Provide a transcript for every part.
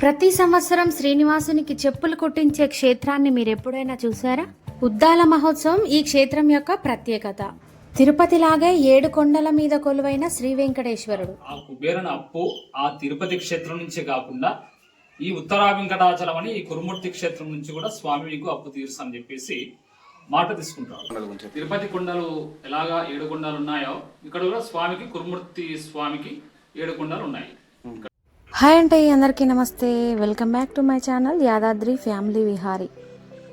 ప్రతి సంవత్సరం శ్రీనివాసునికి చెప్పులు కుట్టించే క్షేత్రాన్ని మీరు ఎప్పుడైనా చూసారా ఉద్దాల మహోత్సవం ఈ క్షేత్రం యొక్క ప్రత్యేకత. తిరుపతిలాగే ఏడు కొండల మీద కొలువైన శ్రీ వెంకటేశ్వరుడు. ఆ కుబేరన అప్పు ఆ తిరుపతి క్షేత్రం నుంచే కాకుండా ఈ ఉత్తరా వెంకటాచలం అని ఈ కురుమూర్తి క్షేత్రం నుంచి కూడా స్వామి మీకు అప్పు తీరుస్తా అని చెప్పేసి మాట తీసుకుంటారు. తిరుపతి కొండలు ఎలాగా ఏడు కొండలు ఉన్నాయో ఇక్కడ కూడా స్వామికి కురుమూర్తి స్వామికి ఏడు కొండలు ఉన్నాయి. హాయ్ అంటే అందరికీ నమస్తే. Welcome back to my channel Yadadri family Vihari.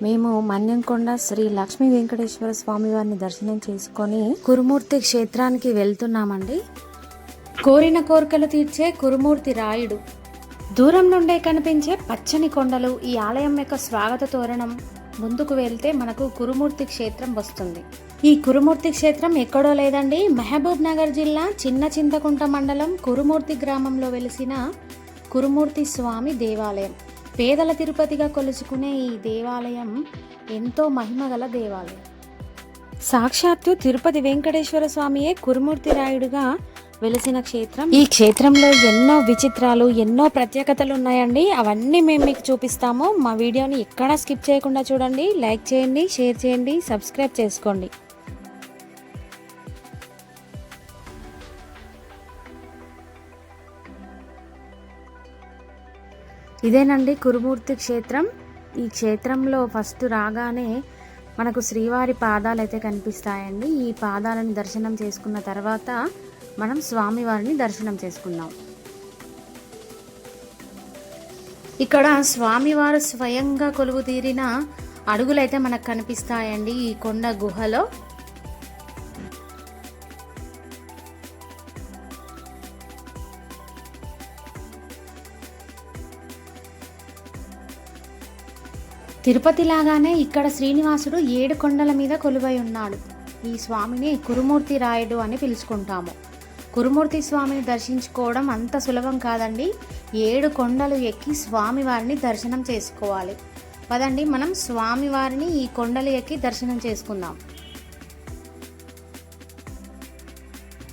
మేము మన్యంకొండ శ్రీ లక్ష్మీ వెంకటేశ్వర స్వామి వారిని దర్శనం చేసుకొని కురుమూర్తి క్షేత్రానికి వెళ్తున్నామండి. కోరిన కోరికలు తీర్చే కురుమూర్తి రాయుడు. దూరం నుండే కనిపించే పచ్చని కొండలు ఈ ఆలయం యొక్క స్వాగత తోరణం. ముందుకు వెళ్తే మనకు కురుమూర్తి క్షేత్రం వస్తుంది. ఈ కురుమూర్తి క్షేత్రం ఎక్కడో లేదండి. మహబూబ్ నగర్ జిల్లా చిన్న చింతకుంట మండలం కురుమూర్తి గ్రామంలో వెలిసిన కురుమూర్తి స్వామి దేవాలయం. పేదల తిరుపతిగా కొలుచుకునే ఈ దేవాలయం ఎంతో మహిమగల దేవాలయం. సాక్షాత్తు తిరుపతి వెంకటేశ్వర స్వామియే కురుమూర్తి రాయుడుగా వెలిసిన క్షేత్రం. ఈ క్షేత్రంలో ఎన్నో విచిత్రాలు ఎన్నో ప్రత్యేకతలు ఉన్నాయండి. అవన్నీ మేము మీకు చూపిస్తాము. మా వీడియోని ఎక్కడా స్కిప్ చేయకుండా చూడండి. లైక్ చేయండి షేర్ చేయండి సబ్స్క్రైబ్ చేసుకోండి. ఇదేనండి కురుమూర్తి క్షేత్రం. ఈ క్షేత్రంలో ఫస్ట్ రాగానే మనకు శ్రీవారి పాదాలు అయితే కనిపిస్తాయండి. ఈ పాదాలను దర్శనం చేసుకున్న తర్వాత మనం స్వామివారిని దర్శనం చేసుకుందాం. ఇక్కడ స్వామివారు స్వయంగా కొలువు తీరిన అడుగులైతే మనకు కనిపిస్తాయండి ఈ కొండ గుహలో. తిరుపతి లాగానే ఇక్కడ శ్రీనివాసుడు ఏడు కొండల మీద కొలువై ఉన్నాడు. ఈ స్వామిని కురుమూర్తి రాయుడు అని పిలుచుకుంటాము. కురుమూర్తి స్వామిని దర్శించుకోవడం అంత సులభం కాదండి. ఏడు కొండలు ఎక్కి స్వామివారిని దర్శనం చేసుకోవాలి. పదండి మనం స్వామివారిని ఈ కొండలు ఎక్కి దర్శనం చేసుకుందాం.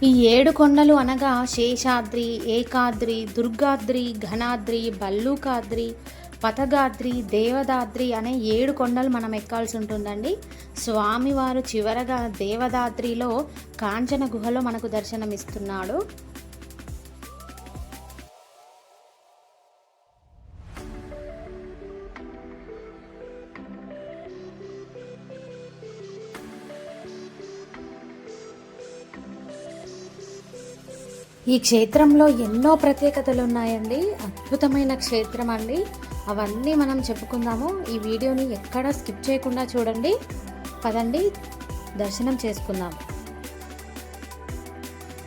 ఈ ఏడు కొండలు అనగా శేషాద్రి ఏకాద్రి దుర్గాద్రి ఘనాద్రి భల్లూకాద్రి పతగాద్రి దేవదాద్రి అనే ఏడు కొండలు మనం ఎక్కాల్సి ఉంటుందండి. స్వామివారు చివరగా దేవదాద్రిలో కాంచన గుహలో మనకు దర్శనమిస్తున్నాడు. ఈ క్షేత్రంలో ఎన్నో ప్రత్యేకతలు ఉన్నాయండి. అద్భుతమైన క్షేత్రం అండి అవన్నీ మనం చెప్పుకుందాము. ఈ వీడియోని ఎక్కడ స్కిప్ చేయకుండా చూడండి. పదండి దర్శనం చేసుకుందాం.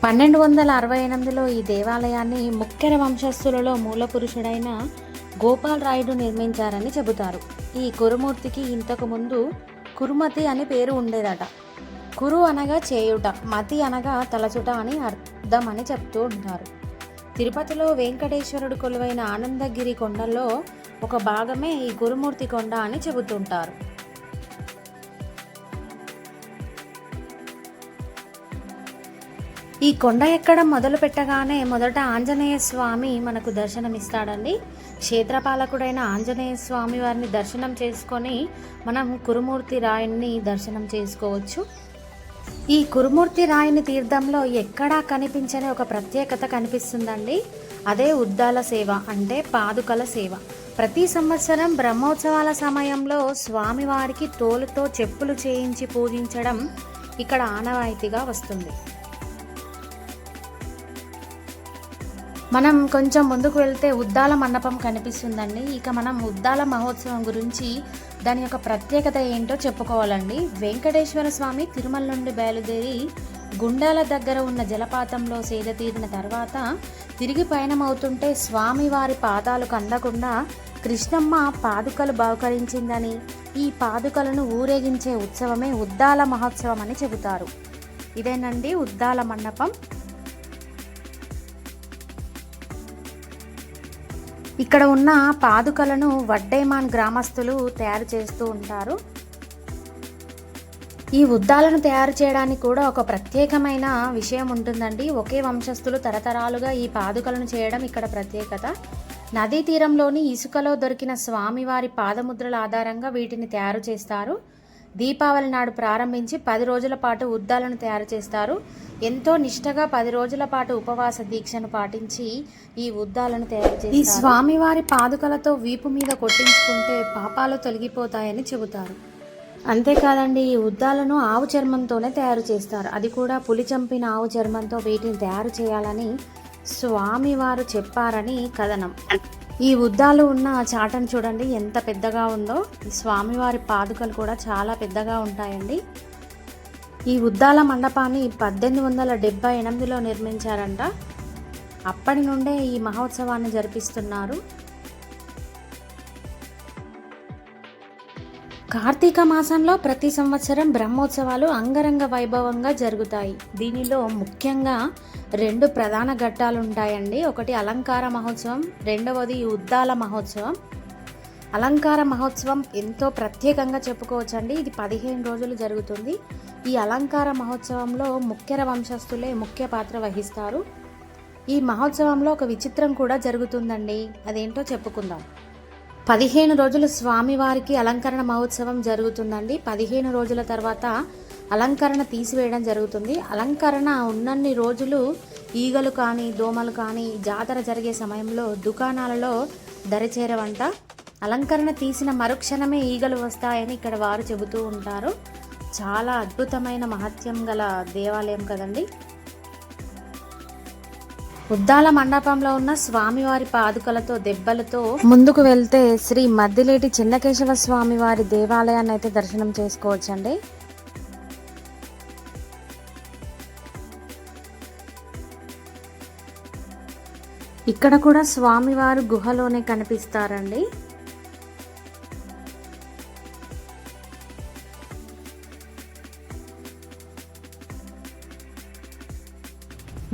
పన్నెండు వందల అరవై ఎనిమిదిలో ఈ దేవాలయాన్ని ముఖ్యర వంశస్థులలో మూల పురుషుడైన గోపాల్ రాయుడు నిర్మించారని చెబుతారు. ఈ కురుమూర్తికి ఇంతకుముందు కురుమతి అని పేరు ఉండేదట. కురు అనగా చేయుట మతి అనగా తలచుట అని అర్థం అని చెప్తూ ఉంటారు. తిరుపతిలో వెంకటేశ్వరుడు కొలువైన ఆనందగిరి కొండల్లో ఒక భాగమే ఈ గురుమూర్తి కొండ అని చెబుతుంటారు. ఈ కొండ ఎక్కడం మొదలు పెట్టగానే మొదట ఆంజనేయ స్వామి మనకు దర్శనమిస్తాడండి. క్షేత్రపాలకుడైన ఆంజనేయ స్వామి వారిని దర్శనం చేసుకొని మనం కురుమూర్తి రాయుణ్ణి దర్శనం చేసుకోవచ్చు. ఈ కురుమూర్తి రాయుని తీర్థంలో ఎక్కడా కనిపించని ఒక ప్రత్యేకత కనిపిస్తుందండి. అదే ఉద్దాల సేవ అంటే పాదుకల సేవ. ప్రతి సంవత్సరం బ్రహ్మోత్సవాల సమయంలో స్వామివారికి తోలుతో చెప్పులు చేయించి పూజించడం ఇక్కడ ఆనవాయితీగా వస్తుంది. మనం కొంచెం ముందుకు వెళ్తే ఉద్దాల మండపం కనిపిస్తుందండి. ఇక మనం ఉద్దాల మహోత్సవం గురించి దాని యొక్క ప్రత్యేకత ఏంటో చెప్పుకోవాలండి. వెంకటేశ్వర స్వామి తిరుమల నుండి బయలుదేరి గుండాల దగ్గర ఉన్న జలపాతంలో సేద తీరిన తర్వాత తిరిగి పయనమవుతుంటే స్వామి వారి కందకుండా అందకుండా కృష్ణమ్మ పాదుకలు బహుకరించిందని ఈ పాదుకలను ఊరేగించే ఉత్సవమే ఉద్దాల మహోత్సవం అని చెబుతారు. ఇదేనండి ఉద్దాల మండపం. ఇక్కడ ఉన్న పాదుకలను వడ్డేమాన్ గ్రామస్తులు తయారు చేస్తూ ఉంటారు. ఈ ఉద్దాలను తయారు చేయడానికి కూడా ఒక ప్రత్యేకమైన విషయం ఉంటుందండి. ఒకే వంశస్థులు తరతరాలుగా ఈ పాదుకలను చేయడం ఇక్కడ ప్రత్యేకత. నదీ తీరంలోని ఇసుకలో దొరికిన స్వామివారి పాదముద్రల ఆధారంగా వీటిని తయారు చేస్తారు. దీపావళి నాడు ప్రారంభించి పది రోజుల పాటు ఉద్దాలను తయారు చేస్తారు. ఎంతో నిష్టగా పది రోజుల పాటు ఉపవాస దీక్షను పాటించి ఈ ఉద్దాలను తయారు చేస్తారు. ఈ స్వామివారి పాదుకలతో వీపు మీద కొట్టించుకుంటే పాపాలు తొలగిపోతాయని చెబుతారు. అంతేకాదండి ఈ ఉద్దాలను ఆవు చర్మంతోనే తయారు చేస్తారు. అది కూడా పులి చంపిన ఆవు చర్మంతో వీటిని తయారు చేయాలని స్వామివారు చెప్పారని కథనం. ఈ ఉద్దాలు ఉన్న చాటను చూడండి ఎంత పెద్దగా ఉందో. స్వామివారి పాదుకలు కూడా చాలా పెద్దగా ఉంటాయండి. ఈ ఉద్దాల మండపాన్ని పద్దెనిమిది వందల డెబ్బై ఎనిమిదిలో నిర్మించారంట. అప్పటి నుండే ఈ మహోత్సవాన్ని జరిపిస్తున్నారు. కార్తీక మాసంలో ప్రతి సంవత్సరం బ్రహ్మోత్సవాలు అంగరంగ వైభవంగా జరుగుతాయి. దీనిలో ముఖ్యంగా రెండు ప్రధాన ఘట్టాలు ఉంటాయండి ఒకటి అలంకార మహోత్సవం రెండవది ఉద్దాల మహోత్సవం. అలంకార మహోత్సవం ఎంతో ప్రత్యేకంగా చెప్పుకోవచ్చండి. ఇది పదిహేను రోజులు జరుగుతుంది. ఈ అలంకార మహోత్సవంలో ముఖ్యర వంశస్థులే ముఖ్య పాత్ర వహిస్తారు. ఈ మహోత్సవంలో ఒక విచిత్రం కూడా జరుగుతుందండి. అదేంటో చెప్పుకుందాం. పదిహేను రోజులు స్వామివారికి అలంకరణ మహోత్సవం జరుగుతుందండి. పదిహేను రోజుల తర్వాత అలంకరణ తీసివేయడం జరుగుతుంది. అలంకరణ ఉన్నన్ని రోజులు ఈగలు కానీ దోమలు కానీ జాతర జరిగే సమయంలో దుకాణాలలో దరిచేరవంట. అలంకరణ తీసిన మరుక్షణమే ఈగలు వస్తాయని ఇక్కడ వారు చెబుతూ ఉంటారు. చాలా అద్భుతమైన మహత్యం గల దేవాలయం కదండి. ఉద్దాల మండపంలో ఉన్న స్వామివారి పాదుకలతో దెబ్బలతో ముందుకు వెళ్తే శ్రీ మద్దిలేటి చిన్నకేశవ స్వామివారి దేవాలయాన్ని అయితే దర్శనం చేసుకోవచ్చండి. ఇక్కడ కూడా స్వామివారు గుహలోనే కనిపిస్తారండి.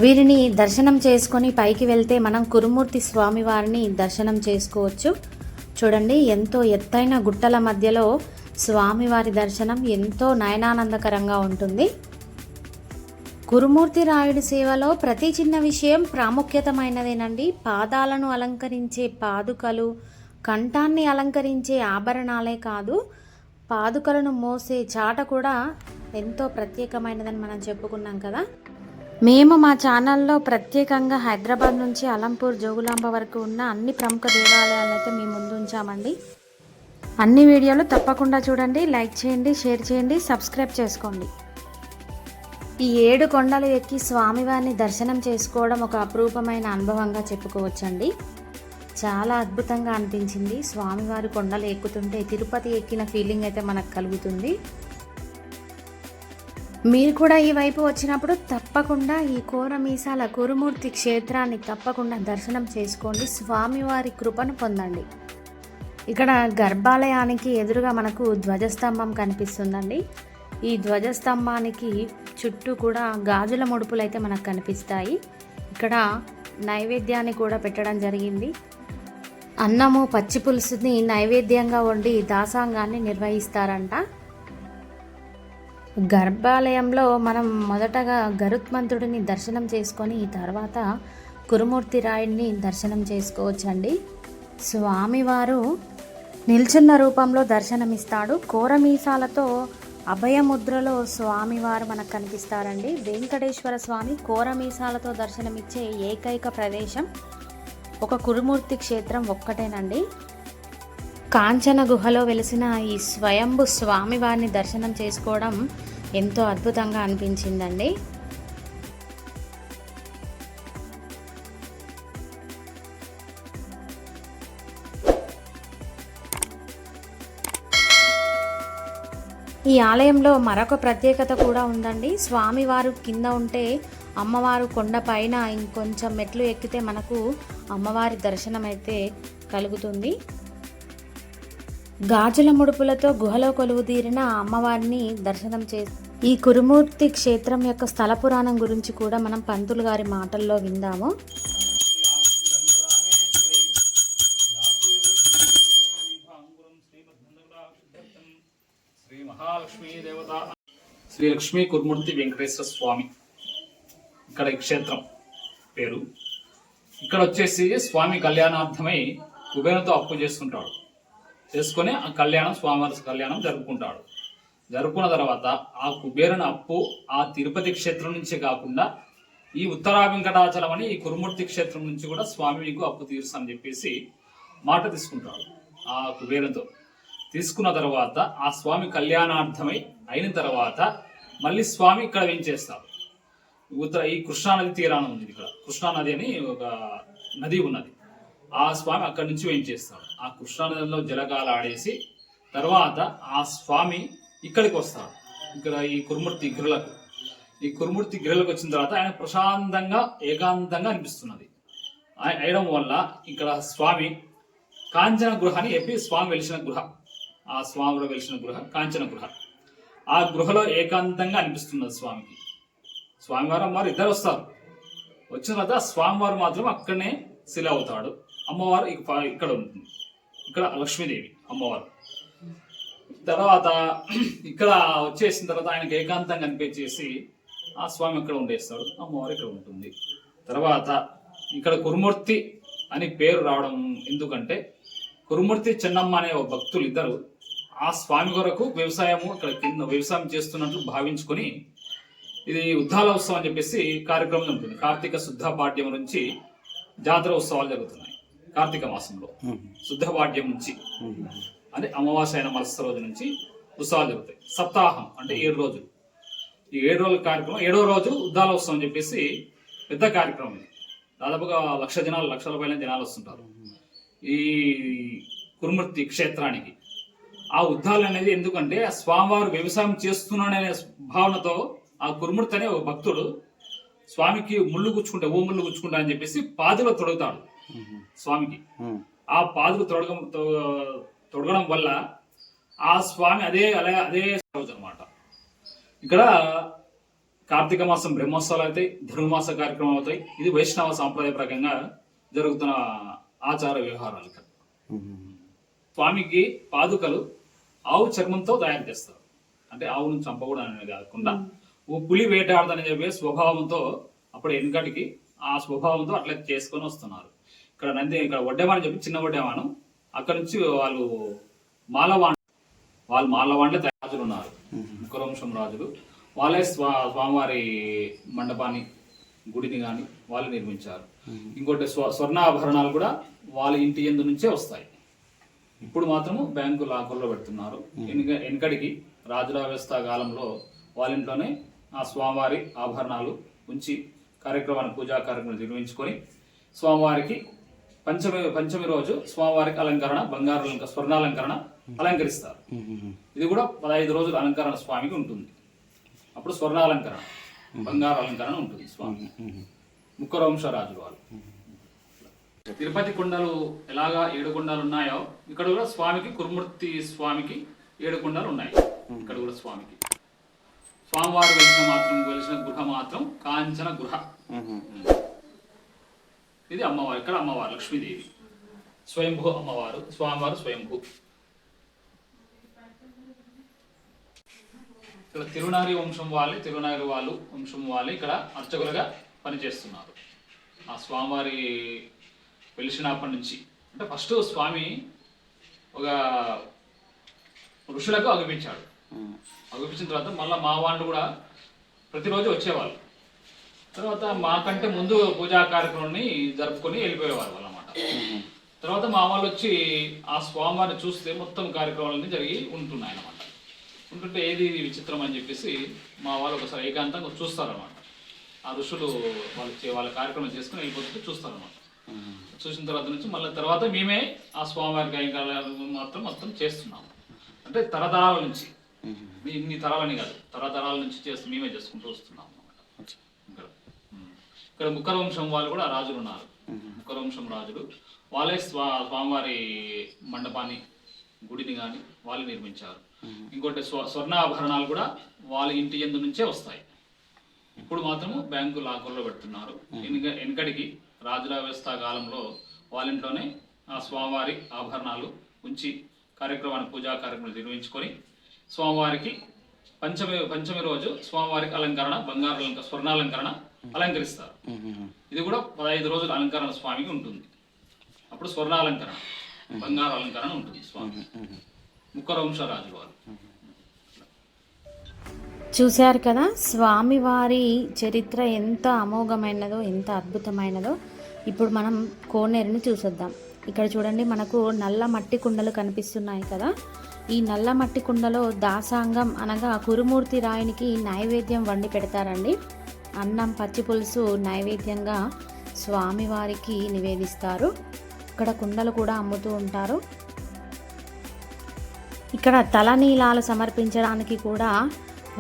వీరిని దర్శనం చేసుకొని పైకి వెళ్తే మనం కురుమూర్తి స్వామివారిని దర్శనం చేసుకోవచ్చు. చూడండి ఎంతో ఎత్తైన గుట్టల మధ్యలో స్వామివారి దర్శనం ఎంతో నయనానందకరంగా ఉంటుంది. కురుమూర్తి రాయుడి సేవలో ప్రతి చిన్న విషయం ప్రాముఖ్యతమైనదేనండి. పాదాలను అలంకరించే పాదుకలు కంఠాన్ని అలంకరించే ఆభరణాలే కాదు పాదుకలను మోసే చాట కూడా ఎంతో ప్రత్యేకమైనదని మనం చెప్పుకున్నాం కదా. మేము మా ఛానల్లో ప్రత్యేకంగా హైదరాబాద్ నుంచి అలంపూర్ జోగులాంబ వరకు ఉన్న అన్ని ప్రముఖ దేవాలయాలను అయితే మీ ముందు ఉంచామండి. అన్ని వీడియోలు తప్పకుండా చూడండి లైక్ చేయండి షేర్ చేయండి సబ్స్క్రైబ్ చేసుకోండి. ఈ ఏడు కొండలు ఎక్కి స్వామివారిని దర్శనం చేసుకోవడం ఒక అపరూపమైన అనుభవంగా చెప్పుకోవచ్చండి. చాలా అద్భుతంగా అనిపించింది. స్వామివారి కొండలు ఎక్కుతుంటే తిరుపతి ఎక్కిన ఫీలింగ్ అయితే మనకు కలుగుతుంది. మీరు కూడా ఈ వైపు వచ్చినప్పుడు తప్పకుండా ఈ కోరమీసాల కురుమూర్తి క్షేత్రాన్ని తప్పకుండా దర్శనం చేసుకోండి. స్వామివారి కృపను పొందండి. ఇక్కడ గర్భాలయానికి ఎదురుగా మనకు ధ్వజస్తంభం కనిపిస్తుందండి. ఈ ధ్వజస్తంభానికి చుట్టూ కూడా గాజుల ముడుపులు అయితే మనకు కనిపిస్తాయి. ఇక్కడ నైవేద్యాన్ని కూడా పెట్టడం జరిగింది. అన్నము పచ్చి పులుసుని నైవేద్యంగా వండి దాసాంగాన్ని నిర్వహిస్తారంట. గర్భాలయంలో మనం మొదటగా గరుత్మంతుడిని దర్శనం చేసుకొని తర్వాత కురుమూర్తి రాయుడిని దర్శనం చేసుకోవచ్చండి. స్వామివారు నిల్చున్న రూపంలో దర్శనమిస్తాడు. కోరమీసాలతో అభయముద్రలో స్వామివారు మనకు కనిపిస్తారండి. వెంకటేశ్వర స్వామి కోరమీసాలతో దర్శనమిచ్చే ఏకైక ప్రదేశం ఒక కురుమూర్తి క్షేత్రం ఒక్కటేనండి. కాంచన గుహలో వెలిసిన ఈ స్వయంభు స్వామివారిని దర్శనం చేసుకోవడం ఎంతో అద్భుతంగా అనిపించిందండి. ఈ ఆలయంలో మరొక ప్రత్యేకత కూడా ఉందండి. స్వామివారు కింద ఉంటే అమ్మవారు కొండ పైన ఇంకొంచెం మెట్లు ఎక్కితే మనకు అమ్మవారి దర్శనం అయితే కలుగుతుంది. గాజుల ముడుపులతో గుహలో కొలువు తీరిన అమ్మవారిని దర్శనం చేసి ఈ కురుమూర్తి క్షేత్రం యొక్క స్థల పురాణం గురించి కూడా మనం పంతులు గారి మాటల్లో విందాము. శ్రీ దేవత శ్రీ లక్ష్మీ కురుమూర్తి వెంకటేశ్వర స్వామి ఇక్కడ ఈ క్షేత్రం పేరు. ఇక్కడ వచ్చేసి స్వామి కళ్యాణార్థమై కుబేరంతో అప్పు చేసుకుంటాడు. చేసుకొని ఆ కళ్యాణం స్వామివారి కళ్యాణం జరుపుకుంటాడు. జరుపుకున్న తర్వాత ఆ కుబేరుని అప్పు ఆ తిరుపతి క్షేత్రం నుంచే కాకుండా ఈ ఉత్తరా వెంకటాచలం అని ఈ కురుమూర్తి క్షేత్రం నుంచి కూడా స్వామి మీకు అప్పు తీరుస్తా అని చెప్పేసి మాట తీసుకుంటాడు ఆ కుబేరంతో తీసుకున్న తర్వాత ఆ స్వామి కళ్యాణార్థమై అయిన తర్వాత మళ్ళీ స్వామి ఇక్కడ వేయించేస్తారు ఉత్తర ఈ కృష్ణానది తీరాన ఉంది ఇక్కడ. కృష్ణానది అని ఒక నది ఉన్నది. ఆ స్వామి అక్కడి నుంచి వేయించేస్తాడు ఆ కృష్ణానదిలో జలగాలు ఆడేసి తర్వాత ఆ స్వామి ఇక్కడికి వస్తాడు. ఇక్కడ ఈ కురుమూర్తి గిరలకు. ఈ కురుమూర్తి గిరులకు వచ్చిన తర్వాత ఆయన ప్రశాంతంగా ఏకాంతంగా అనిపిస్తున్నది. ఆయన అయడం వల్ల ఇక్కడ స్వామి కాంచన గృహ అని చెప్పి స్వామి వెలిసిన గృహ. ఆ స్వామిలో వెలిసిన గృహ కాంచన గృహ. ఆ గృహలో ఏకాంతంగా అనిపిస్తున్నది స్వామికి. స్వామివారు వారు ఇద్దరు వస్తారు. వచ్చిన తర్వాత స్వామివారు మాత్రం అక్కడనే శిల అవుతాడు అమ్మవారు ఇక్కడ ఉంటుంది. ఇక్కడ లక్ష్మీదేవి అమ్మవారు. తర్వాత ఇక్కడ వచ్చేసిన తర్వాత ఆయనకు ఏకాంతంగా అనిపించేసి ఆ స్వామి ఇక్కడ ఉండేస్తాడు అమ్మవారు ఇక్కడ ఉంటుంది. తర్వాత ఇక్కడ కురుమూర్తి అని పేరు రావడం ఎందుకంటే కురుమూర్తి చెన్నమ్మ అనే ఒక భక్తులు ఇద్దరు ఆ స్వామి కొరకు వ్యవసాయము ఇక్కడ కింద వ్యవసాయం చేస్తున్నట్లు భావించుకొని ఇది ఉద్దాల ఉత్సవం అని చెప్పేసి కార్యక్రమం ఉంటుంది. కార్తీక శుద్ధ పాఠ్యం నుంచి జాతర ఉత్సవాలు జరుగుతున్నాయి. కార్తీక మాసంలో శుద్ధ పాడ్యం నుంచి అంటే అమావాస్య అయిన మరుసటి రోజు నుంచి ఉత్సవాలు జరుగుతాయి. సప్తాహం అంటే ఏడు రోజులు. ఈ ఏడు రోజుల కార్యక్రమం ఏడో రోజు ఉద్దాల ఉత్సవం అని చెప్పేసి పెద్ద కార్యక్రమం ఇది. దాదాపుగా లక్ష జనాలు లక్షల పైన జనాలు వస్తుంటారు. ఈ కురుమూర్తి క్షేత్రానికి. ఆ ఉద్దాలు అనేది ఎందుకంటే ఆ స్వామివారు వ్యవసాయం చేస్తున్నాడనే భావనతో ఆ కురుమూర్తి అనే ఒక భక్తుడు స్వామికి ముళ్ళు గుచ్చుకుంటే ఓ ముళ్ళు గుచ్చుకుంటా అని చెప్పేసి పాదులో తొడుగుతాడు స్వామికి. ఆ పాదులు తొడగం తొ- తొడగడం వల్ల ఆ స్వామి అదే అలా అదే రోజు అనమాట ఇక్కడ కార్తీక మాసం బ్రహ్మోత్సవాలు అవుతాయి ధనుర్మాస కార్యక్రమం అవుతాయి. ఇది వైష్ణవ సాంప్రదాయ ప్రకంగా జరుగుతున్న ఆచార వ్యవహారాలు ఇక్కడ. స్వామికి పాదుకలు ఆవు చర్మంతో తయారు చేస్తారు. అంటే ఆవును చంపకూడదు అనేది కాకుండా పులి వేటాడదని చెప్పే స్వభావంతో అప్పుడు వెనుకటికి ఆ స్వభావంతో అట్లా చేసుకొని వస్తున్నారు. ఇక్కడ నంది ఇక్కడ వడ్డేవాణి చెప్పి చిన్న వడ్డేవాణం అక్కడ నుంచి వాళ్ళు మాలవాణి వాళ్ళు మాలవాండ్లే రాజులు ఉన్నారు ముఖవంశం రాజులు. వాళ్ళే స్వా స్వామివారి మండపాన్ని గుడిని కానీ వాళ్ళు నిర్మించారు. ఇంకోటి స్వ స్వర్ణాభరణాలు కూడా వాళ్ళ ఇంటి ఎందు నుంచే వస్తాయి. ఇప్పుడు మాత్రము బ్యాంకు లాకర్లో పెడుతున్నారు. వెనుక వెనుకడికి రాజుల వ్యవస్థ కాలంలో వాళ్ళ ఇంట్లోనే ఆ స్వామివారి ఆభరణాలు ఉంచి కార్యక్రమాన్ని పూజా కార్యక్రమం నిర్వహించుకొని స్వామివారికి పంచమి పంచమి రోజు స్వామివారికి అలంకరణ బంగారు అలంక స్వర్ణాలంకరణ అలంకరిస్తారు. ఇది కూడా పదహైదు రోజుల అలంకరణ స్వామికి ఉంటుంది. అప్పుడు స్వర్ణాలంకరణ బంగారు అలంకరణ ఉంటుంది స్వామి. ముక్కరవంశ రాజులు వాళ్ళు. తిరుపతి కొండలు ఎలాగా ఏడు కొండలు ఉన్నాయో ఇక్కడ కూడా స్వామికి కురుమూర్తి స్వామికి ఏడు కొండలు ఉన్నాయి. ఇక్కడ కూడా స్వామికి. స్వామివారు వెలిసిన మాత్రం వెలిసిన గృహ మాత్రం కాంచన గృహ. ఇది అమ్మవారు ఇక్కడ అమ్మవారు లక్ష్మీదేవి. స్వయంభూ అమ్మవారు స్వామివారు స్వయంభూ. ఇక్కడ తిరునారి వంశం వాళ్ళే తిరునారి వాళ్ళు వంశం వాళ్ళే ఇక్కడ అర్చకులుగా పనిచేస్తున్నారు. ఆ స్వామివారి వెలిసినప్పటి నుంచి. అంటే ఫస్ట్ స్వామి ఒక ఋషులకు అగిపించాడు అగిపించిన తర్వాత మళ్ళీ మా వాళ్ళు కూడా ప్రతిరోజు వచ్చేవాళ్ళు. తర్వాత మాకంటే ముందు పూజా కార్యక్రమాన్ని జరుపుకొని వెళ్ళిపోయేవారు వాళ్ళు అన్నమాట తర్వాత మా వాళ్ళు వచ్చి ఆ స్వామివారిని చూస్తే మొత్తం కార్యక్రమాలన్నీ జరిగి ఉంటున్నాయి అన్నమాట. ఉంటుంటే ఏది విచిత్రం అని చెప్పేసి మా వాళ్ళు ఒకసారి ఏకాంతంగా చూస్తారన్నమాట. ఆ ఋషులు వాళ్ళు వాళ్ళ కార్యక్రమం చేసుకుని వెళ్ళిపోతుంటే చూస్తారన్నమాట. చూసిన తర్వాత నుంచి మళ్ళీ తర్వాత మేమే ఆ స్వామివారి గాయకాలు మాత్రం మొత్తం చేస్తున్నాము. అంటే తరతరాల నుంచి. ఇన్ని తరాలని కాదు. తరతరాల నుంచి చేస్తూ మేమే చేసుకుంటూ వస్తున్నాం అన్నమాట. ఇక్కడ. ఇక్కడ ముక్కర వంశం వాళ్ళు కూడా రాజులు ఉన్నారు. ముక్కర వంశం రాజులు. వాళ్ళే స్వా స్వామివారి మండపాన్ని గుడిని కానీ వాళ్ళు నిర్మించారు. ఇంకోటి స్వ స్వర్ణాభరణాలు కూడా వాళ్ళ ఇంటి ఎందు నుంచే వస్తాయి. ఇప్పుడు మాత్రము బ్యాంకు లాకర్లో పెడుతున్నారు. వెనుక వెనుకడికి రాజుల వ్యవస్థ కాలంలో వాళ్ళ ఇంట్లోనే ఆ స్వామివారి ఆభరణాలు ఉంచి కార్యక్రమాన్ని పూజా కార్యక్రమాలు నిర్వహించుకొని స్వామివారికి పంచమి పంచమి రోజు స్వామివారికి అలంకరణ బంగారు అలంక స్వర్ణాలంకరణ అలంకరిస్తారు. ఇది కూడా పదహైదు రోజుల అలంకరణ స్వామికి ఉంటుంది. అప్పుడు స్వర్ణాలంకరణ బంగారు అలంకరణ ఉంటుంది స్వామి ముక్కర వంశరాజుల వారు చూశారు కదా స్వామివారి చరిత్ర ఎంత అమోఘమైనదో ఎంత అద్భుతమైనదో ఇప్పుడు మనం కోనేరుని చూసొద్దాం. ఇక్కడ చూడండి మనకు నల్ల మట్టి కుండలు కనిపిస్తున్నాయి కదా. ఈ నల్ల మట్టి కుండలో దాసాంగం అనగా కురుమూర్తి రాయునికి నైవేద్యం వండి పెడతారండి. అన్నం పచ్చి పులుసు నైవేద్యంగా స్వామివారికి నివేదిస్తారు. ఇక్కడ కుండలు కూడా అమ్ముతూ ఉంటారు. ఇక్కడ తలనీలాలు సమర్పించడానికి కూడా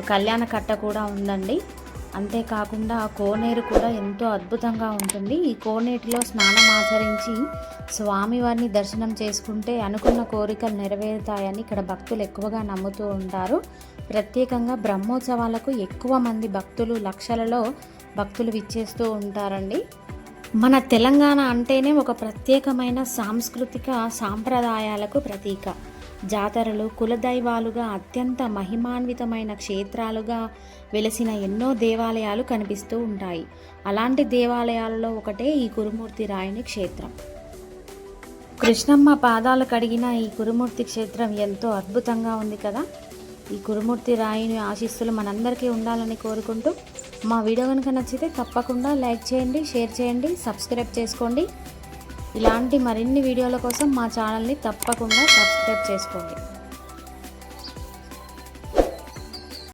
కళ్యాణ కట్ట కూడా ఉందండి. అంతేకాకుండా కోనేరు కూడా ఎంతో అద్భుతంగా ఉంటుంది. ఈ కోనేటిలో స్నానం ఆచరించి స్వామివారిని దర్శనం చేసుకుంటే అనుకున్న కోరికలు నెరవేరుతాయని ఇక్కడ భక్తులు ఎక్కువగా నమ్ముతూ ఉంటారు. ప్రత్యేకంగా బ్రహ్మోత్సవాలకు ఎక్కువ మంది భక్తులు లక్షలలో భక్తులు విచ్చేస్తూ ఉంటారండి. మన తెలంగాణ అంటేనే ఒక ప్రత్యేకమైన సాంస్కృతిక సాంప్రదాయాలకు ప్రతీక. జాతరలు కులదైవాలుగా అత్యంత మహిమాన్వితమైన క్షేత్రాలుగా వెలసిన ఎన్నో దేవాలయాలు కనిపిస్తూ ఉంటాయి. అలాంటి దేవాలయాలలో ఒకటే ఈ కురుమూర్తి రాయని క్షేత్రం. కృష్ణమ్మ పాదాలు కడిగిన ఈ కురుమూర్తి క్షేత్రం ఎంతో అద్భుతంగా ఉంది కదా? ఈ కురుమూర్తి రాయిని ఆశీస్సులు మనందరికీ ఉండాలని కోరుకుంటూ మా వీడియో కనుక నచ్చితే తప్పకుండా లైక్ చేయండి షేర్ చేయండి సబ్స్క్రైబ్ చేసుకోండి. ఇలాంటి మరిన్ని వీడియోల కోసం మా ఛానల్ని తప్పకుండా సబ్స్క్రైబ్ చేసుకోండి.